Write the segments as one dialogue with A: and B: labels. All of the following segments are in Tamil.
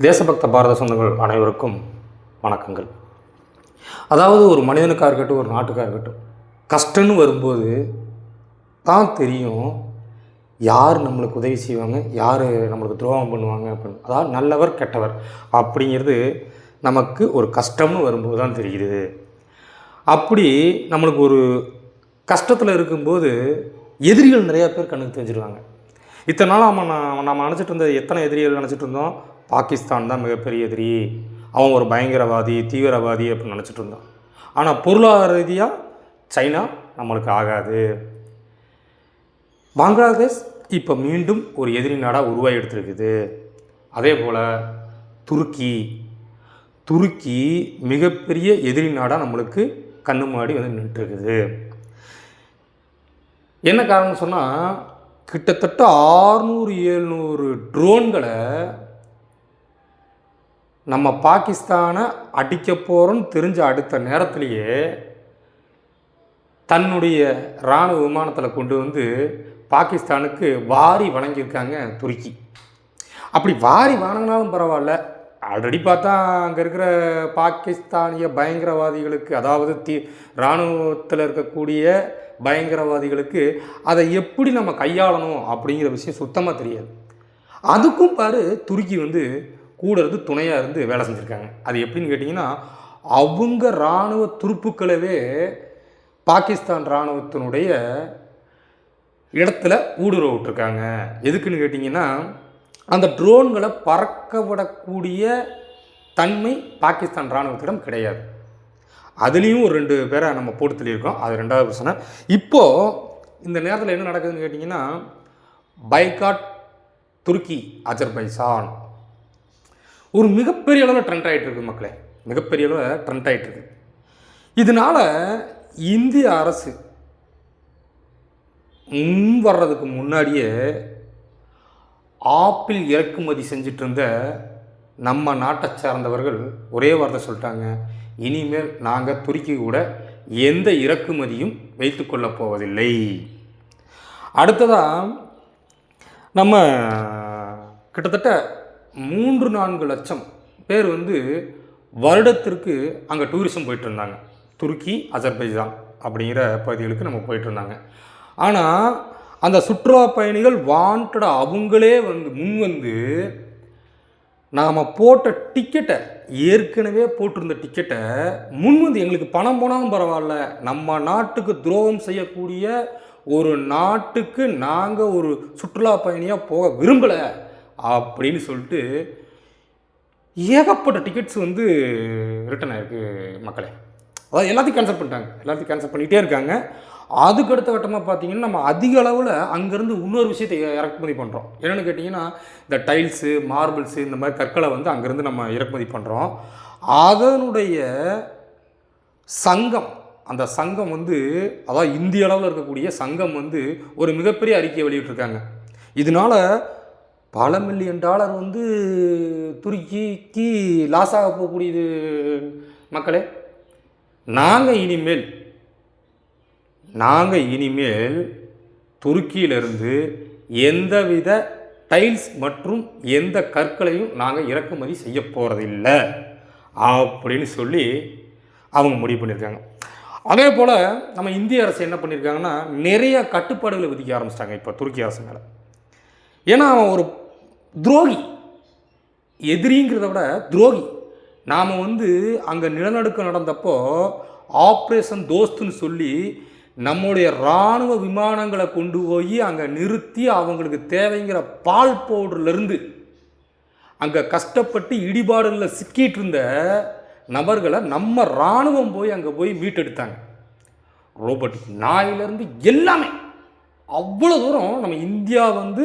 A: தேசபக்த பாரத சொந்தங்கள் அனைவருக்கும் வணக்கங்கள். அதாவது ஒரு மனிதனுக்காக இருக்கட்டும் ஒரு நாட்டுக்காக இருக்கட்டும் கஷ்டம்னு வரும்போது தான் தெரியும் யார் நம்மளுக்கு உதவி செய்வாங்க? யார் நம்மளுக்கு துரோகம் பண்ணுவாங்க? அப்படின்னு. அதாவது நல்லவர் கெட்டவர் அப்படிங்கிறது நமக்கு ஒரு கஷ்டம்னு வரும்போது தான் தெரியுது. அப்படி நம்மளுக்கு ஒரு கஷ்டத்தில் இருக்கும்போது எதிரிகள் நிறையா பேர் கண்ணுக்கு தெரிஞ்சிருவாங்க. இத்தனை நாள் நம்ம நான் நம்ம நினச்சிட்டு இருந்த எத்தனை எதிரிகள் நினச்சிட்டு இருந்தோம்? பாகிஸ்தான் தான் மிகப்பெரிய எதிரி. அவன் ஒரு பயங்கரவாதி தீவிரவாதி அப்படின்னு நினச்சிட்டு இருந்தோம். ஆனால் பொருளாதார ரீதியாக சைனா நம்மளுக்கு ஆகாது. பங்களாதேஷ் இப்போ மீண்டும் ஒரு எதிரி நாடாக உருவாகி எடுத்திருக்குது. அதே போல் துருக்கி துருக்கி மிகப்பெரிய எதிரி நாடாக நம்மளுக்கு கண்ணு முன்னாடி வந்து நின்றுருக்குது. என்ன காரணம் சொன்னால் கிட்டத்தட்ட ஆறுநூறு எழுநூறு ட்ரோன்களை நம்ம பாகிஸ்தானை அடிக்க போகிறோன்னு தெரிஞ்ச அடுத்த நேரத்திலேயே தன்னுடைய இராணுவ விமானத்தில் கொண்டு வந்து பாகிஸ்தானுக்கு வாரி வணங்கியிருக்காங்க துருக்கி. அப்படி வாரி வணங்கினாலும் பரவாயில்ல. ஆல்ரெடி பார்த்தா அங்கே இருக்கிற பாகிஸ்தானிய பயங்கரவாதிகளுக்கு அதாவது தி இராணுவத்தில் இருக்கக்கூடிய பயங்கரவாதிகளுக்கு அதை எப்படி நம்ம கையாளணும் அப்படிங்கிற விஷயம் சுத்தமாக தெரியாது. அதுக்கும் பாரு துருக்கி வந்து கூட இருந்து துணையாக இருந்து வேலை செஞ்சுருக்காங்க. அது எப்படின்னு கேட்டிங்கன்னா அவங்க இராணுவ துருப்புக்களவே பாகிஸ்தான் இராணுவத்தினுடைய இடத்துல ஊடுருவ விட்டுருக்காங்க. எதுக்குன்னு கேட்டிங்கன்னா அந்த ட்ரோன்களை பறக்க விடக்கூடிய தன்மை பாகிஸ்தான் இராணுவத்திடம் கிடையாது. அதுலேயும் ஒரு ரெண்டு பேரை நம்ம போட்டு தள்ளியிருக்கோம். அது ரெண்டாவது பிரச்சனை. இப்போது இந்த நேரத்தில் என்ன நடக்குதுன்னு கேட்டிங்கன்னா பைகாட் துருக்கி அஜர்பைசான் ஒரு மிகப்பெரிய அளவில் ட்ரெண்ட் ஆகிட்டு இருக்கு மக்களே. மிகப்பெரிய அளவில் ட்ரெண்ட் ஆகிட்டு இருக்கு இதனால் இந்திய அரசு முன் வர்றதுக்கு முன்னாடியே ஆப்பிள் இறக்குமதி செஞ்சிட்டு இருந்த நம்ம நாட்டை சார்ந்தவர்கள் ஒரே வார்த்தை சொல்லிட்டாங்க. இனிமேல் நாங்கள் துருக்கி கூட எந்த இறக்குமதியும் வைத்துக்கொள்ளப் போவதில்லை. அடுத்ததாக நம்ம கிட்டத்தட்ட மூன்று நான்கு லட்சம் பேர் வந்து வருடத்திற்கு அங்கே டூரிசம் போயிட்டு இருந்தாங்க. துருக்கி அஜர்பைஜான் அப்படிங்கிற பகுதிகளுக்கு நம்ம போயிட்டு இருந்தாங்க. ஆனால் அந்த சுற்றுலா பயணிகள் வாண்டட் அவங்களே வந்து முன் வந்து நாம் போட்ட டிக்கெட்டை ஏற்கனவே போட்டிருந்த டிக்கெட்டை முன் வந்து எங்களுக்கு பணம் போனாலும் பரவாயில்ல. நம்ம நாட்டுக்கு துரோகம் செய்யக்கூடிய ஒரு நாட்டுக்கு நாங்கள் ஒரு சுற்றுலா பயணியாக போக விரும்பலை அப்படின்னு சொல்லிட்டு ஏகப்பட்ட டிக்கெட்ஸ் வந்து ரிட்டர்ன் ஆயிருக்கு மக்களே. அதாவது எல்லாத்தையும் கேன்சல் பண்ணிட்டாங்க. எல்லாத்தையும் கேன்சல் பண்ணிகிட்டே இருக்காங்க. அதுக்கு அடுத்த கட்டமாக பார்த்தீங்கன்னா நம்ம அதிக அளவில் அங்கேருந்து இன்னொரு விஷயத்தை இறக்குமதி பண்ணுறோம் என்னென்னு கேட்டிங்கன்னா இந்த டைல்ஸு மார்பிள்ஸு இந்த மாதிரி கற்களை வந்து அங்கேருந்து நம்ம இறக்குமதி பண்ணுறோம் அதனுடைய சங்கம் அந்த சங்கம் வந்து அதாவது இந்திய அளவில் இருக்கக்கூடிய சங்கம் வந்து ஒரு மிகப்பெரிய அறிக்கையை வெளியிட்டிருக்காங்க. இதனால் பல மில்லியன் டாலர் வந்து துருக்கிக்கு லாஸ் ஆக போகக்கூடியது மக்களே. நாங்கள் இனிமேல் நாங்கள் இனிமேல் துருக்கியிலிருந்து எந்தவித டைல்ஸ் மற்றும் எந்த கற்களையும் நாங்கள் இறக்குமதி செய்ய போகிறதில்ல அப்படின்னு சொல்லி அவங்க முடிவு பண்ணியிருக்காங்க. அதே போல் நம்ம இந்திய அரசு என்ன பண்ணியிருக்காங்கன்னா நிறைய கட்டுப்பாடுகளை விதிக்க ஆரம்பிச்சிட்டாங்க இப்போ துருக்கி அரசு மேலே. ஏன்னா அவன் ஒரு துரோகி. எதிரிங்கிறத விட துரோகி. நாம் வந்து அங்கே நிலநடுக்கம் நடந்தப்போ ஆப்ரேஷன் தோஸ்துன்னு சொல்லி நம்முடைய இராணுவ விமானங்களை கொண்டு போய் அங்கே நிறுத்தி அவங்களுக்கு தேவைங்கிற பால் பவுடர்லேருந்து அங்கே கஷ்டப்பட்டு இடிபாடுகளில் சிக்கிட்டு இருந்த நபர்களை நம்ம இராணுவம் போய் அங்கே போய் மீட்டெடுத்தாங்க. ரோபோட்டிக் நாயிலேருந்து எல்லாமே. அவ்வளோ தூரம் நம்ம இந்தியா வந்து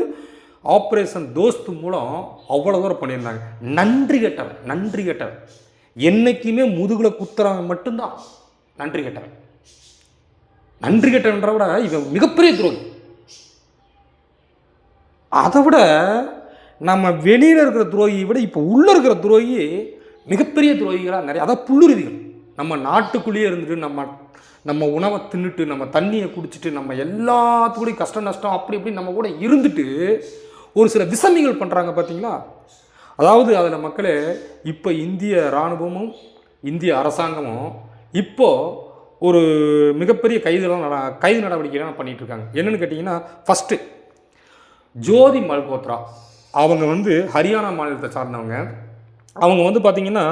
A: ஆப்ரேஷன் தோஸ்து மூலம் அவ்வளோ தூரம் பண்ணியிருந்தாங்க. நன்றி கெட்டவன் நன்றி கெட்டவன். என்றைக்குமே முதுகில் குத்துறவன் மட்டும்தான். நன்றி கெட்டவன். நன்றி கெட்டவன்ற விட இவன் மிகப்பெரிய துரோகி. அதை விட நம்ம வெளியில் இருக்கிற துரோகியை விட இப்போ உள்ளே இருக்கிற துரோகி மிகப்பெரிய துரோகிகளாக நிறைய அதாவது புல்லுருவிகள். நம்ம நாட்டுக்குள்ளேயே இருந்துட்டு நம்ம நம்ம உணவை தின்னுட்டு நம்ம தண்ணியை குடிச்சிட்டு நம்ம எல்லாத்துக்கூடயும் கஷ்டம் நஷ்டம் அப்படி இப்படி நம்ம கூட இருந்துட்டு ஒரு சில விசமிகள் பண்ணுறாங்க பார்த்தீங்களா அதாவது அதில் மக்களே இப்போ இந்திய இராணுவமும் இந்திய அரசாங்கமும் இப்போது ஒரு மிகப்பெரிய கைதுலாம் நட கைது நடவடிக்கைலாம் பண்ணிகிட்ருக்காங்க என்னென்னு கேட்டிங்கன்னா ஃபஸ்ட்டு ஜோதி மல்கோத்ரா. அவங்க வந்து ஹரியானா மாநிலத்தை சார்ந்தவங்க. அவங்க வந்து பார்த்திங்கன்னா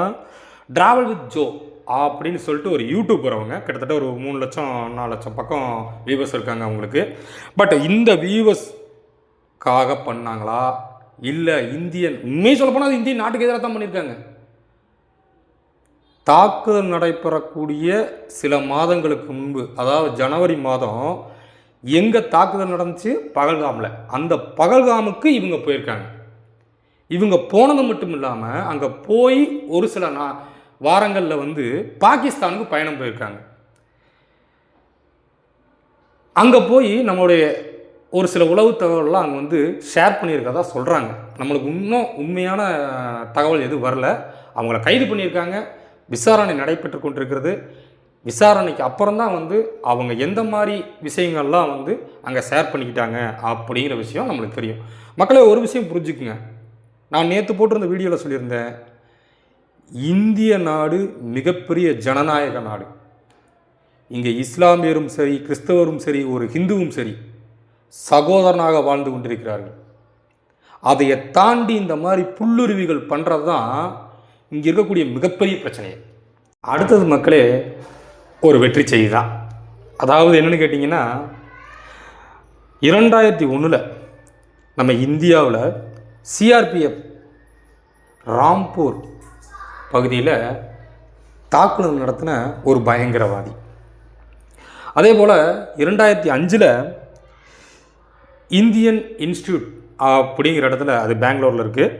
A: ட்ராவல் வித் ஜோ அப்படின்னு சொல்லிட்டு ஒரு யூடியூபர் அவங்க. கிட்டத்தட்ட ஒரு மூணு லட்சம் நாலு லட்சம் பக்கம் வியூவர்ஸ் இருக்காங்க அவங்களுக்கு. பட் இந்த வியூவர்ஸ்க்காக பண்ணாங்களா? இல்லை இந்தியன் உண்மையை சொல்ல போனால் அது இந்திய நாட்டுக்கு எதிராக தான் பண்ணியிருக்காங்க. தாக்குதல் நடைபெறக்கூடிய சில மாதங்களுக்கு முன்பு அதாவது ஜனவரி மாதம் எங்கே தாக்குதல் நடந்துச்சு? பகல்காமில். அந்த பகல்காமுக்கு இவங்க போயிருக்காங்க. இவங்க போனது மட்டும் இல்லாமல் அங்கே போய் ஒரு சில நா வாரங்களில் வந்து பாகிஸ்தானுக்கு பயணம் போயிருக்காங்க. அங்கே போய் நம்மளுடைய ஒரு சில உளவு தகவல்லாம் அங்கே வந்து ஷேர் பண்ணியிருக்கதா சொல்கிறாங்க நம்மளுக்கு இன்னும் உண்மையான தகவல் எதுவும் வரல. அவங்கள கைது பண்ணியிருக்காங்க. விசாரணை நடைபெற்று கொண்டிருக்கிறது. விசாரணைக்கு அப்புறம் தான் வந்து அவங்க எந்த மாதிரி விஷயங்கள்லாம் வந்து அங்கே ஷேர் பண்ணிக்கிட்டாங்க அப்படிங்கிற விஷயம் நம்மளுக்கு தெரியும். மக்களே ஒரு விஷயம் புரிஞ்சுக்குங்க. நான் நேற்று போட்டிருந்த வீடியோவில் சொல்லியிருந்தேன். இந்திய நாடு மிகப்பெரிய ஜனநாயக நாடு. இங்கே இஸ்லாமியரும் சரி கிறிஸ்தவரும் சரி ஒரு ஹிந்துவும் சரி சகோதரனாக வாழ்ந்து கொண்டிருக்கிறார்கள். அதையை தாண்டி இந்த மாதிரி புல்லுருவிகள் பண்ணுறது தான் இங்கே இருக்கக்கூடிய மிகப்பெரிய பிரச்சனை. அடுத்தது மக்களே ஒரு வெற்றி செய்தி தான் அதாவது என்னென்னு கேட்டிங்கன்னா இரண்டாயிரத்தி ஒன்றில் நம்ம இந்தியாவில் சிஆர்பிஎஃப் ராம்பூர் பகுதியில் தாக்குதல் நடத்தின ஒரு பயங்கரவாதி. அதே போல் இரண்டாயிரத்தி அஞ்சில் இந்தியன் இன்ஸ்டியூட் அப்படிங்கிற இடத்துல அது பெங்களூரில் இருக்குது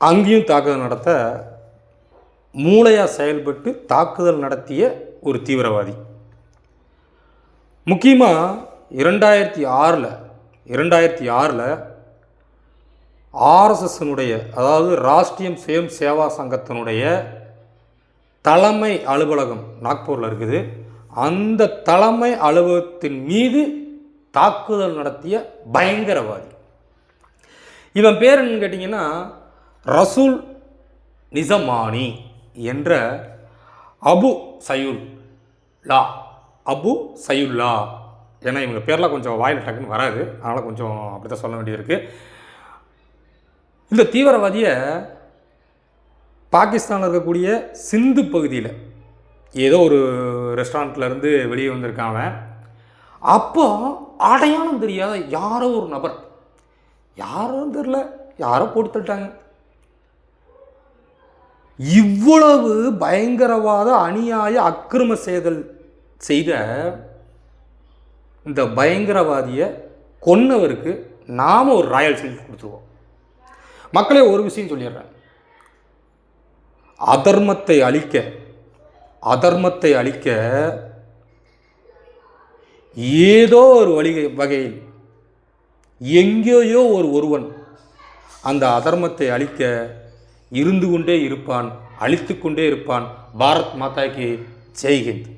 A: அங்கேயும் தாக்குதல் நடத்த மூளையாக செயல்பட்டு தாக்குதல் நடத்திய ஒரு தீவிரவாதி. முக்கியமாக இரண்டாயிரத்தி ஆறில் இரண்டாயிரத்தி ஆறில் ஆர்எஸ்எஸ்னுடைய அதாவது ராஷ்டிரியம் சுயம் சேவா சங்கத்தினுடைய தலைமை அலுவலகம் நாக்பூரில் இருக்குது. அந்த தலைமை அலுவலகத்தின் மீது தாக்குதல் நடத்திய பயங்கரவாதி. இவன் பேர் என்னன்னு கேட்டிங்கன்னா ரசூல் நிசமானி. என்ற அபு சயுல் லா அபு சயுல்லா ஏன்னா இவங்க பேர்லாம் கொஞ்சம் வாயில் டக்குன்னு வராது. அதனால் கொஞ்சம் அப்படி தான் சொல்ல வேண்டியது இந்த தீவிரவாதியை பாகிஸ்தானில் இருக்கக்கூடிய சிந்து பகுதியில் ஏதோ ஒரு ரெஸ்டாரண்ட்லேருந்து வெளியே வந்திருக்கான் அவன். அப்போ அடையாளம் தெரியாத யாரோ ஒரு நபர். யாரும் தெரில யாரோ போட்டு தள்ளிட்டாங்க. இவ்வளவு பயங்கரவாத அநியாய அக்கிரம செய்தல் செய்த இந்த பயங்கரவாதியை கொன்னவருக்கு நாம் ஒரு ராயல் சீல் கொடுத்துருவோம். மக்களே ஒரு விஷயம் சொல்லிடுறேன். அதர்மத்தை அழிக்க அதர்மத்தை அழிக்க ஏதோ ஒரு வழி வகையில் எங்கேயோ ஒரு ஒருவன் அந்த அதர்மத்தை அழிக்க இருந்து கொண்டே இருப்பான் அழித்து கொண்டே இருப்பான். பாரத் மாதாக்கு ஜெய்ஹிந்த்